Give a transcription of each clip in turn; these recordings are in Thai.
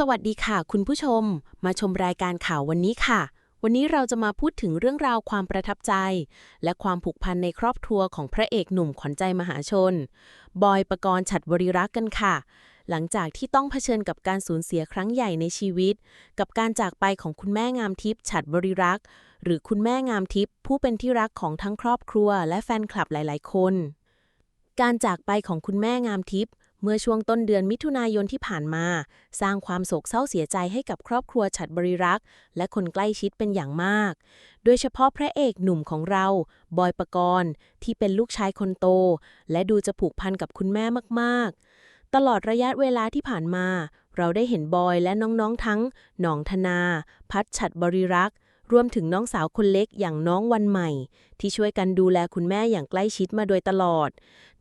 สวัสดีค่ะ คุณผู้ชม มาชมรายการข่าววันนี้ค่ะ วันนี้เราจะมาพูดถึงเรื่องราวความประทับใจ และความผูกพันในครอบครัวของพระเอกหนุ่มขวัญใจมหาชน บอยประกรณ์ฉัดบริรักษ์กันค่ะ หลังจากที่ต้องเผชิญกับการสูญเสียครั้งใหญ่ในชีวิต กับการจากไปของคุณแม่งามทิพย์ฉัดบริรักษ์หรือคุณแม่งามทิพย์ผู้เป็นที่รักของทั้งครอบครัว และแฟนคลับหลาย ๆ คน การจากไปของคุณแม่งามทิพย์ เมื่อช่วงต้นเดือนมิถุนายนที่ผ่านมา สร้างความโศกเศร้าเสียใจให้กับครอบครัวฉัดบริรักษ์ และคนใกล้ชิดเป็นอย่างมาก โดยเฉพาะพระเอกหนุ่มของเรา บอยปกรณ์ ที่เป็นลูกชายคนโต และดูจะผูกพันกับคุณแม่มากๆ ตลอดระยะเวลาที่ผ่านมา เราได้เห็นบอยและน้องๆทั้งหนองธนา พัดฉัดบริรักษ์ รวมถึงน้องสาวคนเล็กอย่างน้องวันใหม่ ที่ช่วยกันดูแลคุณแม่อย่างใกล้ชิดมาโดยตลอด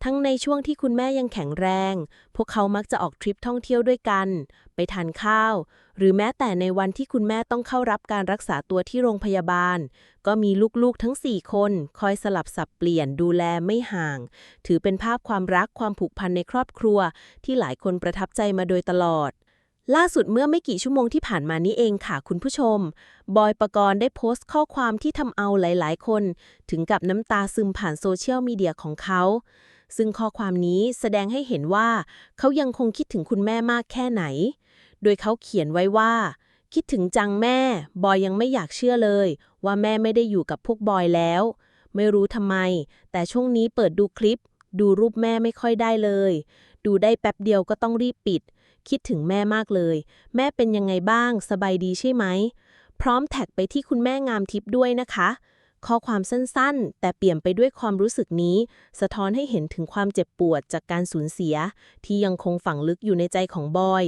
ทั้งในช่วงที่คุณแม่ยังแข็งแรง พวกเขามักจะออกทริปท่องเที่ยวด้วยกัน ไปทานข้าว หรือแม้แต่ในวันที่คุณแม่ต้องเข้ารับการรักษาตัวที่โรงพยาบาล ก็มีลูกๆทั้ง 4 คน คอยสลับสับเปลี่ยนดูแลไม่ห่าง ถือเป็นภาพความรักความผูกพันในครอบครัว ที่หลายคนประทับใจมาโดยตลอด ล่าสุดเมื่อไม่กี่ชั่วโมงที่ผ่านมานี้เองค่ะคุณผู้ชม บอยปกรณ์ได้โพสต์ข้อความที่ทำเอาหลายๆ คน ถึงกับน้ำตาซึมผ่านโซเชียลมีเดียของเขา ซึ่งข้อความนี้แสดงให้เห็นว่า เขายังคงคิดถึงคุณแม่มากแค่ไหน โดยเขาเขียนไว้ว่า คิดถึงจังแม่ บอยยังไม่อยากเชื่อเลย ว่าแม่ไม่ได้อยู่กับพวกบอยแล้ว ไม่รู้ทำไม แต่ช่วงนี้เปิดดูคลิป ดูรูปแม่ไม่ค่อยได้เลย ดูได้แป๊บเดียวก็ต้องรีบปิด คิดถึงแม่มากเลย แม่เป็นยังไงบ้าง สบายดีใช่ไหม พร้อมแท็กไปที่คุณแม่งามทิพย์ด้วยนะคะ ข้อความสั้นๆ แต่เปลี่ยมไปด้วยความรู้สึกนี้ สะท้อนให้เห็นถึงความเจ็บปวดจากการสูญเสีย ที่ยังคงฝังลึกอยู่ในใจของบอย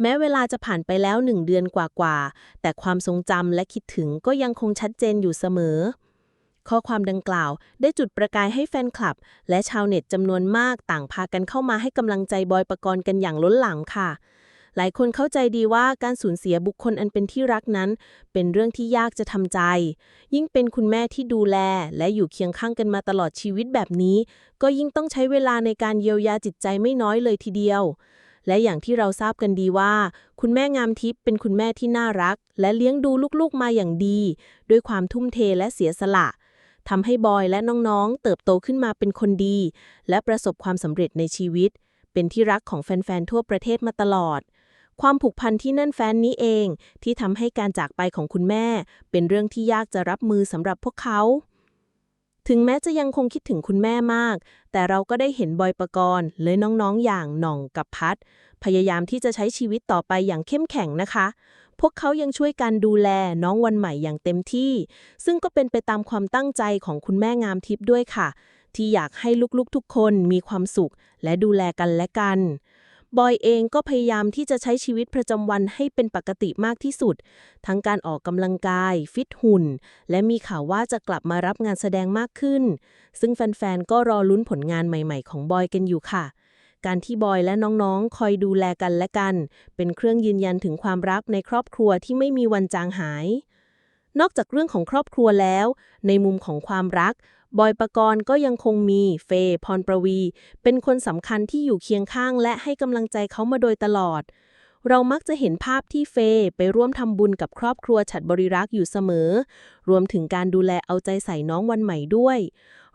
แม้เวลาจะผ่านไปแล้วหนึ่งเดือนกว่าๆ แต่ความทรงจำและคิดถึงก็ยังคงชัดเจนอยู่เสมอ ข้อความดังกล่าว ได้จุดประกายให้แฟนคลับ และชาวเน็ตจำนวนมากต่างพากันเข้ามาให้กำลังใจบอยปกรณ์กันอย่างล้นหลามค่ะ หลายคนเข้าใจดีว่าการสูญเสียบุคคลอันเป็นที่รักนั้น เป็นเรื่องที่ยากจะทำใจ ยิ่งเป็นคุณแม่ที่ดูแล และอยู่เคียงข้างกันมาตลอดชีวิตแบบนี้ ก็ยิ่งต้องใช้เวลาในการเยียวยาจิตใจไม่น้อยเลยทีเดียวและอย่างที่เราทราบกันดีว่า คุณแม่งามทิพย์เป็นคุณแม่ที่น่ารัก และเลี้ยงดูลูกๆมาอย่างดี ด้วยความทุ่มเทและเสียสละ ทำให้บอยและน้องๆ เติบโตขึ้นมาเป็นคนดี และประสบความสำเร็จในชีวิต เป็นที่รักของแฟนๆ ทั่วประเทศมาตลอด ความผูกพันที่แน่นแฟนนี้เอง ที่ทำให้การจากไปของคุณแม่ เป็นเรื่องที่ยากจะรับมือสำหรับพวกเขา ถึงแม้จะยังคงคิดถึงคุณแม่มาก แต่เราก็ได้เห็นบอยปกรณ์และน้องๆอย่างหน่องกับพัด พยายามที่จะใช้ชีวิตต่อไปอย่างเข้มแข็งนะคะ พวกเขายังช่วยกันดูแลน้องวันใหม่อย่างเต็มที่ ซึ่งก็เป็นไปตามความตั้งใจของคุณแม่งามทิพย์ด้วยค่ะ ที่อยากให้ลูกๆทุกคนมีความสุข และดูแลกันและกัน บอยเองก็พยายามที่จะใช้ชีวิตประจำวันให้เป็นปกติมากที่สุด ทั้งการออกกำลังกาย ฟิตหุ่น และมีข่าวว่าจะกลับมารับงานแสดงมากขึ้น ซึ่งแฟนๆ ก็รอลุ้นผลงานใหม่ๆ ของบอยกันอยู่ค่ะ การที่บอยและน้องๆ คอยดูแลกันและกัน เป็นเครื่องยืนยันถึงความรักในครอบครัวที่ไม่มีวันจางหาย นอกจากเรื่องของครอบครัวแล้ว ในมุมของความรัก บอยปกรณ์ก็ยังคงมีเฟย์พรประวี เป็นคนสำคัญที่อยู่เคียงข้างและให้กำลังใจเขามาโดยตลอด เรามักจะเห็นภาพที่เฟย์ไปร่วมทำบุญกับครอบครัวฉัดบริรักษ์อยู่เสมอ รวมถึงการดูแลเอาใจใส่น้องวันใหม่ด้วย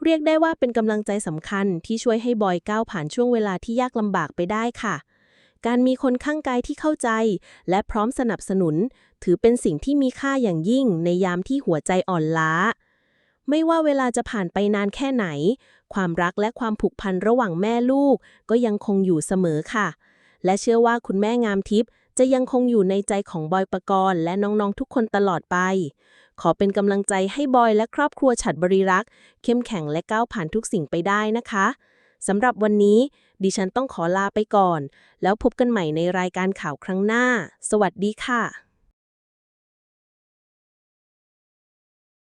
เรียกได้ว่าเป็นกำลังใจสำคัญที่ช่วยให้บอยก้าวผ่านช่วงเวลาที่ยากลำบากไปได้ค่ะการมีคนข้างกายที่เข้าใจ และพร้อมสนับสนุน ถือเป็นสิ่งที่มีค่าอย่างยิ่งในยามที่หัวใจอ่อนล้า ไม่ว่าเวลาจะผ่านไปนานแค่ไหน ความรักและความผูกพันระหว่างแม่ลูก ก็ยังคงอยู่เสมอค่ะ และเชื่อว่าคุณแม่งามทิพย์จะยังคงอยู่ในใจของบอยปกรณ์และน้องๆทุกคนตลอดไป ขอเป็นกำลังใจให้บอยและครอบครัวฉัดบริรักษ์เข้มแข็งและก้าวผ่านทุกสิ่งไปได้นะคะสำหรับวันนี้ ดิฉันต้องขอลาไปก่อน แล้วพบกันใหม่ในรายการข่าวครั้งหน้า สวัสดีค่ะ